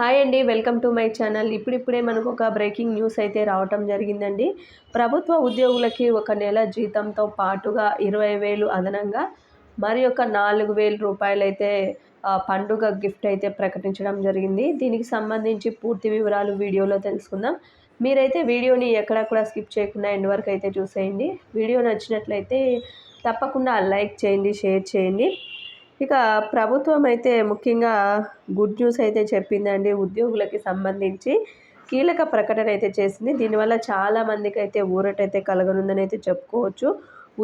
Hi అండి welcome to my channel. ఇప్పుడిప్పుడే మనకు ఒక బ్రేకింగ్ న్యూస్ అయితే రావటం జరిగిందండి. ప్రభుత్వ ఉద్యోగులకి ఒక నెల జీతంతో పాటుగా ఇరవై వేలు అదనంగా మరి ఒక నాలుగు వేల రూపాయలు అయితే పండుగ గిఫ్ట్ అయితే ప్రకటించడం జరిగింది. దీనికి సంబంధించి పూర్తి వివరాలు వీడియోలో తెలుసుకుందాం. మీరైతే వీడియోని ఎక్కడా కూడా స్కిప్ చేయకుండా ఎండ్ వరకు అయితే చూసేయండి. వీడియో నచ్చినట్లయితే తప్పకుండా లైక్ చేయండి షేర్ చేయండి. ఇక ప్రభుత్వం అయితే ముఖ్యంగా గుడ్ న్యూస్ అయితే చెప్పిందండి. ఉద్యోగులకి సంబంధించి కీలక ప్రకటన అయితే చేసింది. దీనివల్ల చాలా మందికి అయితే ఊరటైతే కలగనుందని అయితే చెప్పుకోవచ్చు.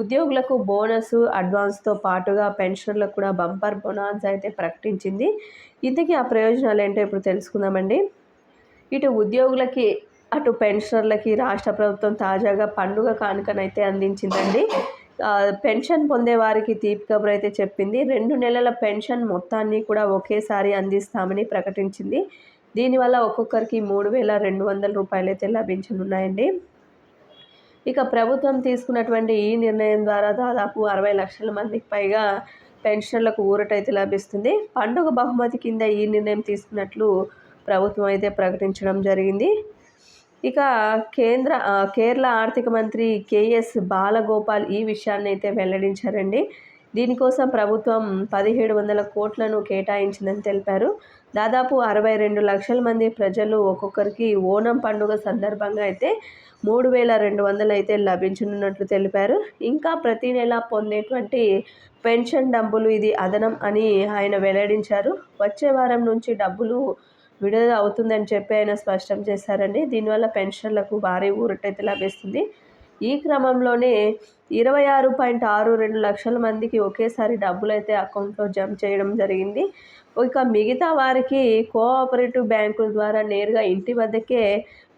ఉద్యోగులకు బోనస్ అడ్వాన్స్తో పాటుగా పెన్షన్లకు కూడా బంపర్ బోనాన్స్ అయితే ప్రకటించింది. ఇంతకీ ఆ ప్రయోజనాలు ఏంటో ఇప్పుడు తెలుసుకుందామండి. ఇటు ఉద్యోగులకి అటు పెన్షనర్లకి రాష్ట్ర ప్రభుత్వం తాజాగా పండుగ కానుకనైతే అందించిందండి. పెన్షన్ పొందే వారికి తీపి కబుర్ అయితే చెప్పింది. రెండు నెలల పెన్షన్ మొత్తాన్ని కూడా ఒకేసారి అందిస్తామని ప్రకటించింది. దీనివల్ల ఒక్కొక్కరికి మూడు వేల రెండు వందల రూపాయలు అయితే లభించనున్నాయండి. ఇక ప్రభుత్వం తీసుకున్నటువంటి ఈ నిర్ణయం ద్వారా దాదాపు అరవై లక్షల మందికి పైగా పెన్షన్లకు ఊరటైతే లభిస్తుంది. పండుగ బహుమతి కింద ఈ నిర్ణయం తీసుకున్నట్లు ప్రభుత్వం అయితే ప్రకటించడం జరిగింది. ఇక కేంద్ర కేరళ ఆర్థిక మంత్రి కేఎస్ బాలగోపాల్ ఈ విషయాన్ని అయితే వెల్లడించారండి. దీనికోసం ప్రభుత్వం పదిహేడు వందల కోట్లను కేటాయించిందని తెలిపారు. దాదాపు అరవై రెండు లక్షల మంది ప్రజలు ఒక్కొక్కరికి ఓనం పండుగ సందర్భంగా అయితే మూడు వేల రెండు వందలు అయితే లభించనున్నట్లు తెలిపారు. ఇంకా ప్రతి నెల పొందేటువంటి పెన్షన్ డబ్బులు ఇది అదనం అని ఆయన వెల్లడించారు. వచ్చే వారం నుంచి డబ్బులు విడుదల అవుతుందని చెప్పి ఆయన స్పష్టం చేశారండి. దీనివల్ల పెన్షన్లకు భారీ ఊరటైతే లభిస్తుంది. ఈ క్రమంలోనే ఇరవై ఆరు పాయింట్ ఆరు రెండు లక్షల మందికి ఒకేసారి డబ్బులు అయితే అకౌంట్లో జమ చేయడం జరిగింది. ఇక మిగతా వారికి కోఆపరేటివ్ బ్యాంకుల ద్వారా నేరుగా ఇంటి వద్దకే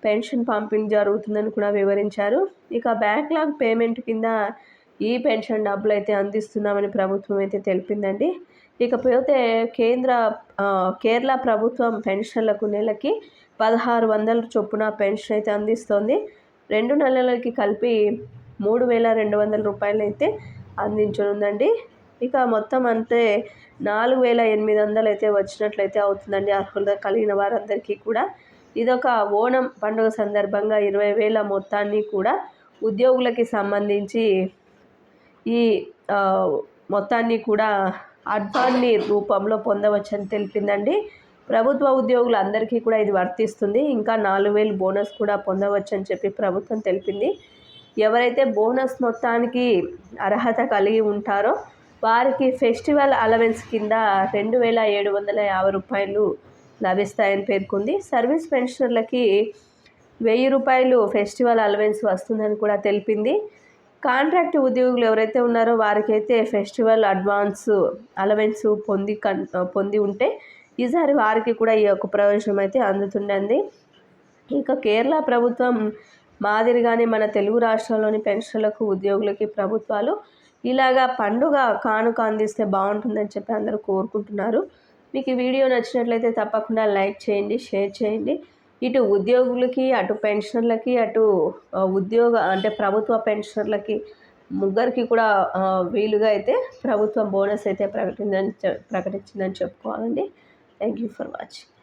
పెన్షన్ పంపిణీ జరుగుతుందని కూడా వివరించారు. ఇక బ్యాక్లాగ్ పేమెంట్ కింద ఈ పెన్షన్ డబ్బులు అయితే అందిస్తున్నామని ప్రభుత్వం అయితే తెలిపిందండి. ఇకపోతే కేంద్ర కేరళ ప్రభుత్వం పెన్షన్లకు నెలకి పదహారు వందల చొప్పున పెన్షన్ అయితే అందిస్తోంది. రెండు నెలలకి కలిపి మూడు వేల రెండు వందల రూపాయలు అయితే అందించనుందండి. ఇక మొత్తం అంతే నాలుగు వేల ఎనిమిది వందలు అయితే వచ్చినట్లయితే అవుతుందండి. అర్హులు కలిగిన వారందరికీ కూడా. ఇదొక ఓణం పండుగ సందర్భంగా ఇరవై వేల మొత్తాన్ని కూడా ఉద్యోగులకి సంబంధించి ఈ మొత్తాన్ని కూడా అడ్వాన్ని రూపంలో పొందవచ్చని తెలిపిందండి. ప్రభుత్వ ఉద్యోగులందరికీ కూడా ఇది వర్తిస్తుంది. ఇంకా నాలుగు వేలు బోనస్ కూడా పొందవచ్చని చెప్పి ప్రభుత్వం తెలిపింది. ఎవరైతే బోనస్ మొత్తానికి అర్హత కలిగి ఉంటారో వారికి ఫెస్టివల్ అలవెన్స్ కింద రెండు వేల ఏడు వందల యాభై రూపాయలు లభిస్తాయని పేర్కొంది. సర్వీస్ పెన్షనర్లకి వెయ్యి రూపాయలు ఫెస్టివల్ అలవెన్స్ వస్తుందని కూడా తెలిపింది. కాంట్రాక్ట్ ఉద్యోగులు ఎవరైతే ఉన్నారో వారికైతే ఫెస్టివల్ అడ్వాన్స్ అలవెన్స్ పొంది కన్ పొంది ఉంటే ఈసారి వారికి కూడా ఈ యొక్క ప్రవేశం అయితే అందుతుండండి. ఇంకా కేరళ ప్రభుత్వం మాదిరిగానే మన తెలుగు రాష్ట్రాల్లోని పెన్షన్లకు ఉద్యోగులకి ప్రభుత్వాలు ఇలాగా పండుగ కానుక అందిస్తే బాగుంటుందని చెప్పి అందరూ కోరుకుంటున్నారు. మీకు ఈ వీడియో నచ్చినట్లయితే తప్పకుండా లైక్ చేయండి షేర్ చేయండి. ఇటు ఉద్యోగులకి అటు పెన్షనర్లకి అటు ఉద్యోగ అంటే ప్రభుత్వ పెన్షనర్లకి ముగ్గురికి కూడా వీలుగా అయితే ప్రభుత్వం బోనస్ అయితే ప్రకటిందని ప్రకటించిందని చెప్పుకోవాలండి. Thank you for watching